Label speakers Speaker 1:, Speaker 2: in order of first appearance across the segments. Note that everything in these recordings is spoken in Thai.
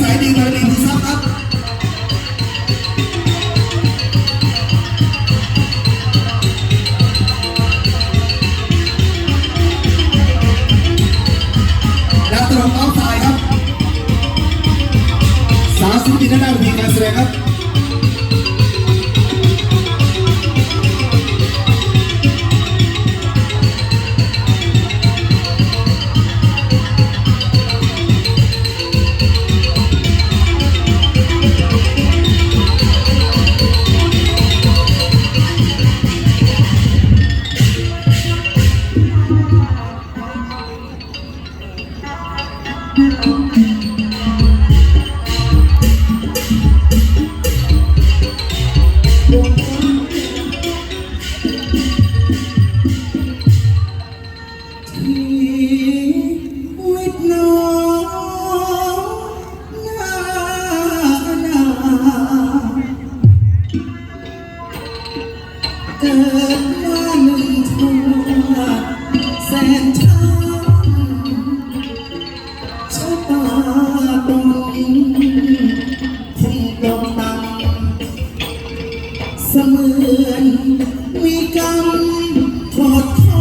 Speaker 1: สายดีโดยดีสับครับแล้วตรงออฟไซด์ครับสาวสุดที่ด้านหน้ามีการแสดงครับ แสนตาตรงนี้คงตำเสมือนมีกรรมโท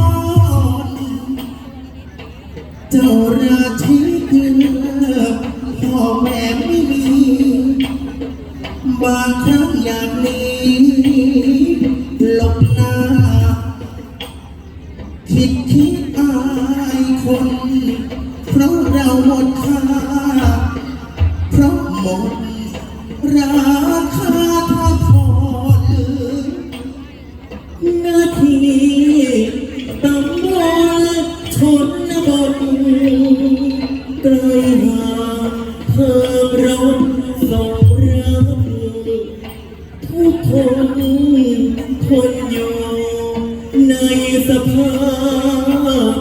Speaker 1: อนเจ้าราชินีพ่อแม่ไม่มี บางครั้งอยากหนี ในสภาพ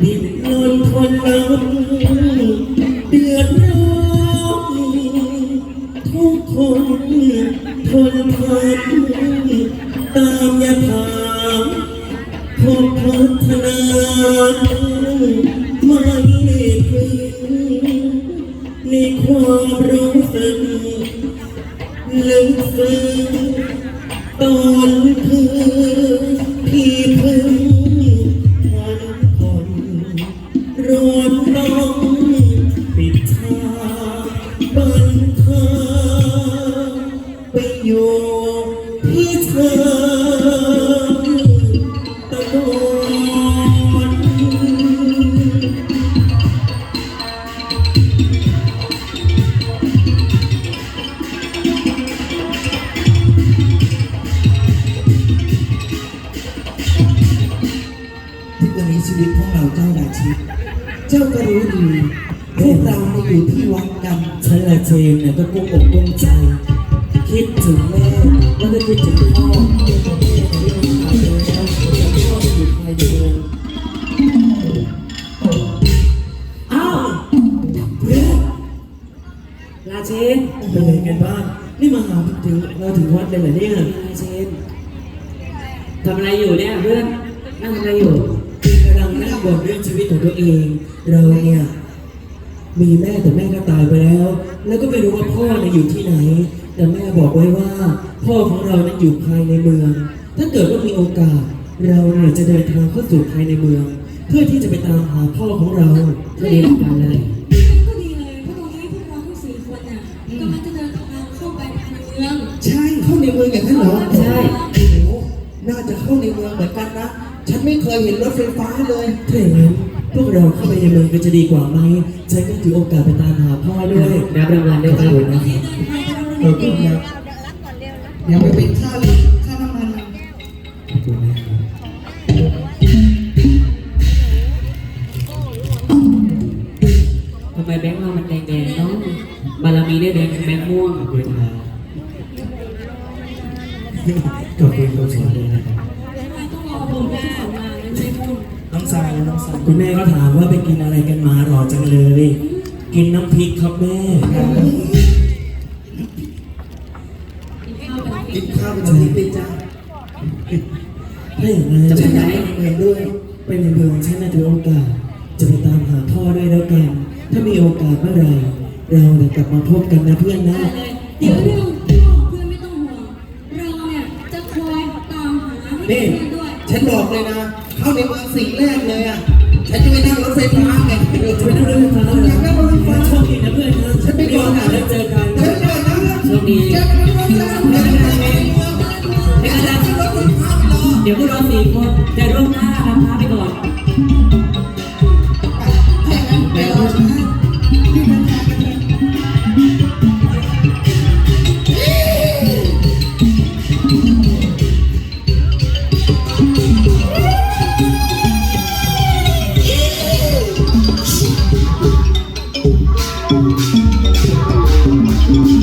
Speaker 1: ดิ้นรนทนลับเดือดร้อนทุกคนทนพันตามยถามพบพัฒนาไม่พึงในความรู้สึกลึกซึ้งตอนคือ พี่พึงพันคนรอ วิตของเราเจ้าราชิต เจ้าก็รู้ดีพวกเรามาอยู่ที่วัดกัน
Speaker 2: ฉันละเจมส์เนี่ยก็กุ้งอกกุ้งใจ คิดถึงแม่แล้วก็คิดถึงพ่อที่เขาม่ได้มาเราวเลยแล้วพ่อไปอยู่ภายเมืองอ้าวเพื่อน
Speaker 3: ราเชน
Speaker 2: เป็นไงกันบ้าง นี่มาหาถึงเราถึงวัดเลยเหรอเนี่ย
Speaker 3: ราเชนทำอะไรอยู่เนี่ยเพื่อน นั่งทำอะไรอยู่
Speaker 2: กำลังนั่งบ่นเรื่องชีวิตของตัวเอง เราเนี่ยมีแม่แต่แม่ก็ตายไปแล้ว แล้วก็ไม่รู้ว่าพ่อเนี่ยอยู่ที่ไหน แต่แม่บอกไว้ว่า พ่อของเรานั้นอยู่ภายในเมือง ถ้าเกิดว่ามีโอกาส เราเนี่ยจะเดินทางเข้าสู่ภายในเมือง เพื่อที่จะไปตามหาพ่อของเรา
Speaker 3: ก็ดีเหมือนกันเลย
Speaker 4: ก็ดีเลยเพราะตอนนี้พวกเราทั้งสี่คนน่ะกำลังจะเดินทางเข้าไปภายในเมือง
Speaker 1: ใช่เข้าในเมืองอย่างนั้นเหรอ
Speaker 3: ใช่
Speaker 1: โอ้โหน่าจะเข้าในเมืองเหมือนกันนะ ฉันไม่เคยเห็นรถไฟฟ้าเลย
Speaker 2: ถ้าอย่างนั้นพวกเราเข้าไปในเมืองก็จะดีกว่าไหมฉันก็ถือโอกาสไปตามหาพ่อด้วย
Speaker 3: รับรางวัลด้วย
Speaker 2: ข
Speaker 3: ค
Speaker 2: อบ
Speaker 3: รับ
Speaker 2: คุณนะครับ
Speaker 1: เออคุณนะอย่าไปเป็นค่าลิค่าน้ำมัน
Speaker 2: ขอบคุณนะครับ
Speaker 3: ทำไมแบงค์เรามันแดงๆเนาะบารมีได้แดงเป็นแบงค์ม่วง
Speaker 2: ขอบคุณครับ คุณแม่ก็ถามว่าไปกินอะไรกันมาหรอจังเลย กินน้ำพริกครับแม่
Speaker 4: กินข้าวกัน
Speaker 1: กินข้าวเป็นชีวิตจ้า
Speaker 2: ถ้าอย่างนั้น
Speaker 3: จะไปไหน
Speaker 1: เห็นด้วย
Speaker 2: ไปในเมืองฉันน่ะถือโอกาส จะไปตามหาพ่อด้วยแล้วกัน ถ้ามีโอกาสเมื่อไหร่เราเนี่ยกลับมาพบกันนะเพื่อนนะ
Speaker 4: ได้เลยเดี๋ยวเรื่องพ่อเพื่อนไม่ต้องห่วง เราเนี่ยจะคอยตามหาให้เพื่
Speaker 1: นี่
Speaker 4: อนด้วย
Speaker 1: ฉันบอกเลยนะ เข้าในเมืองสิ่งแรกเลยอะ ฉันจะไปนั่งรถไฟฟ้าไง
Speaker 2: จะไปนั่งรถไฟฟ้าเหรอ
Speaker 1: ยากนั่งรถไฟฟ้า
Speaker 2: โชคดีนะเพื่อนนะ
Speaker 1: ฉันไปก่อน
Speaker 2: มีโอกาสได้เจอกัน
Speaker 1: ฉันก่อนนะ
Speaker 3: โชคดี
Speaker 1: เจอกันรถไฟฟ้าเดินทางในเมือง
Speaker 3: เดี๋ยวนะ
Speaker 1: รถไฟฟ้า
Speaker 3: เดี๋ยวพวกเราสี่คนจะร่วมหน้ารับพระไปก่ Thank you.